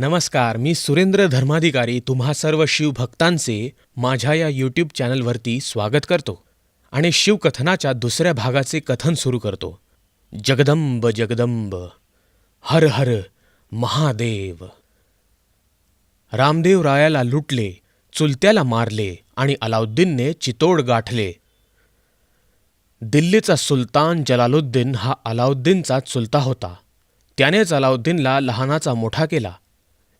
नमस्कार मी सुरेंद्र धर्माधिकारी तुम्हा सर्व शिवभक्तांचे माझ्या या यूट्यूब चॅनलवरती स्वागत करतो आणि शिवकथनाच्या दुसऱ्या भागाचे कथन सुरू करतो. जगदंब जगदंब हर हर महादेव. रामदेव रायाला लुटले चुलत्याला मारले आणि अलाउद्दीनने चितोड गाठले. दिल्लीचा सुलतान जलालुद्दीन हा अलाउद्दीनचा चुलता होता. त्यानेच अलाउद्दीनला लहानाचा मोठा केला.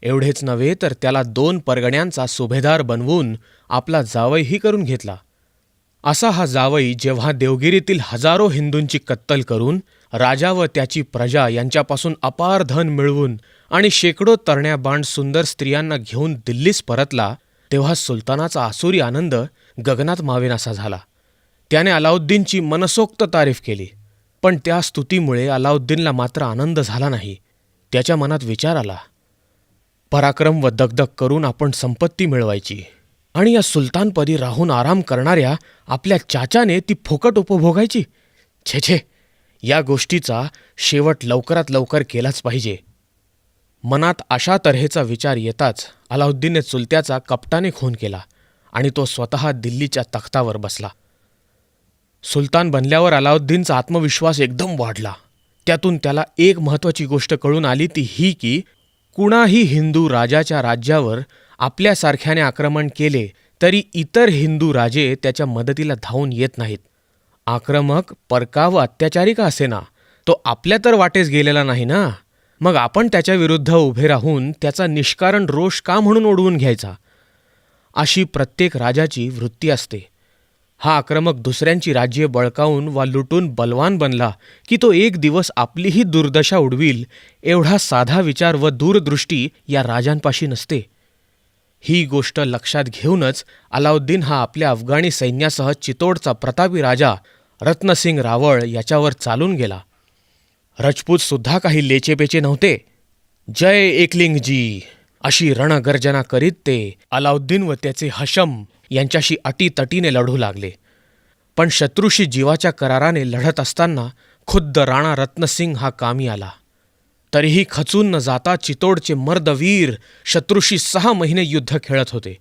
एवढेच नव्हे तर त्याला दोन परगण्यांचा सुभेदार बनवून आपला जावईही करून घेतला. असा हा जावई जेव्हा देवगिरीतील हजारो हिंदूंची कत्तल करून राजा व त्याची प्रजा यांच्यापासून अपार धन मिळवून आणि शेकडो तरण्या बाण सुंदर स्त्रियांना घेऊन दिल्लीस परतला तेव्हा सुलतानाचा आसुरी आनंद गगनात मावेनासा झाला. त्याने अलाउद्दीनची मनसोक्त तारीफ केली. पण त्या स्तुतीमुळे अलाउद्दीनला मात्र आनंद झाला नाही. त्याच्या मनात विचार आला. पराक्रम व दगदग करून आपण संपत्ती मिळवायची. आणि या सुलतानपदी राहून आराम करणाऱ्या आपल्या चाचाने ती फुकट उपभोगायची? छे छे. या गोष्टीचा शेवट लवकरात लवकर केलाच पाहिजे. मनात अशा तऱ्हेचा विचार येताच अलाउद्दीनने चुलत्याचा कपटाने खून केला आणि तो स्वतः दिल्लीच्या तख्तावर बसला. सुलतान बनल्यावर अलाउद्दीनचा आत्मविश्वास एकदम वाढला. त्यातून त्याला एक महत्त्वाची गोष्ट कळून आली ती ही की कुणाही हिंदू राजाच्या राज्यावर आपल्यासारख्याने आक्रमण केले तरी इतर हिंदू राजे त्याच्या मदतीला धावून येत नाहीत. आक्रमक परका व अत्याचारी का असेना तो आपल्या तर वाटेस गेलेला नाही ना. मग आपण त्याच्याविरुद्ध उभे राहून त्याचा निष्कारण रोष का म्हणून ओढवून घ्यायचा? अशी प्रत्येक राजाची वृत्ती असते. हा आक्रमक दुसऱ्यांची राज्ये बळकावून वा लुटून बलवान बनला की तो एक दिवस आपलीही दुर्दशा उडवील एवढा साधा विचार व दूरदृष्टी या राजांपाशी नसते. ही गोष्ट लक्षात घेऊनच अलाउद्दीन हा आपल्या अफगाणी सैन्यासह चितोडचा प्रतापी राजा रत्नसिंग रावळ याच्यावर चालून गेला. रजपूतसुद्धा काही लेचेपेचे नव्हते. जय एकलिंगजी! अशी रणगर्जना करीत ते अलाउद्दीन व त्याचे हशम यांच्याशी अटीतटीने लढू लागले. पण शत्रूशी जीवाच्या कराराने लढत असताना खुद्द राणा रत्नसिंग हा कामी आला. तरीही खचून न जाता चितोडचे मर्दवीर शत्रूशी सहा महिने युद्ध खेळत होते.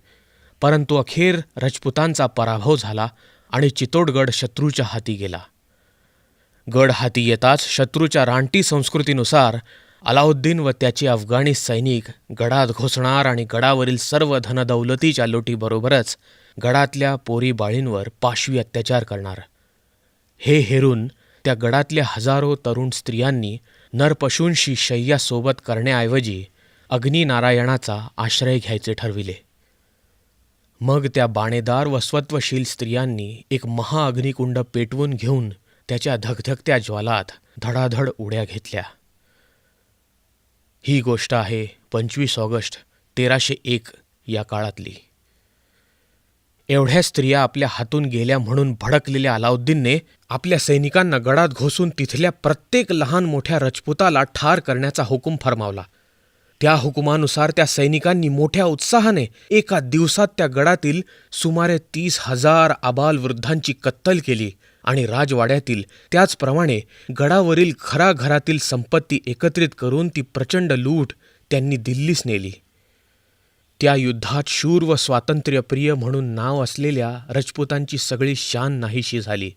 परंतु अखेर रजपुतांचा पराभव झाला आणि चितोडगड शत्रूच्या हाती गेला. गड हाती येताच शत्रूच्या रानटी संस्कृतीनुसार अलाउद्दीन व त्याचे अफगाणी सैनिक गडात घुसणार आणि गडावरील सर्व धनदौलतीच्या लुटीबरोबरच गडातल्या पोरी बाळींवर पाशवी अत्याचार करणार. हे हेरून त्या गडातल्या हजारो तरुण स्त्रियांनी नरपशूंशी शय्यासोबत करण्याऐवजी अग्निनारायणाचा आश्रय घ्यायचे ठरविले. मग त्या बाणेदार व स्वत्वशील स्त्रियांनी एक महाअग्निकुंड पेटवून घेऊन त्याच्या धगधगत्या ज्वालात धडाधड उड्या घेतल्या. ही गोष्ट आहे पंचवीस ऑगस्ट तेराशे एक या काळातली. एवढ्या स्त्रिया आपल्या हातून गेल्या म्हणून भडकलेल्या अलाउद्दीनने आपल्या सैनिकांना गडात घोसून तिथल्या प्रत्येक लहान मोठ्या रजपुताला ठार करण्याचा हुकूम फरमावला. त्या हुकुमानुसार त्या सैनिकांनी मोठ्या उत्साहाने एका दिवसात त्या गडातील सुमारे तीस हजार आबाल वृद्धांची कत्तल केली. आणि राजवाड्यातील त्याचप्रमाणे गडावरील घराघरातील संपत्ती एकत्रित करून ती प्रचंड लूट त्यांनी दिल्लीस नेली. त्या युद्धात शूर व स्वातंत्र्यप्रिय म्हणून नाव असलेल्या रजपुतांची सगळी शान नाहीशी झाली.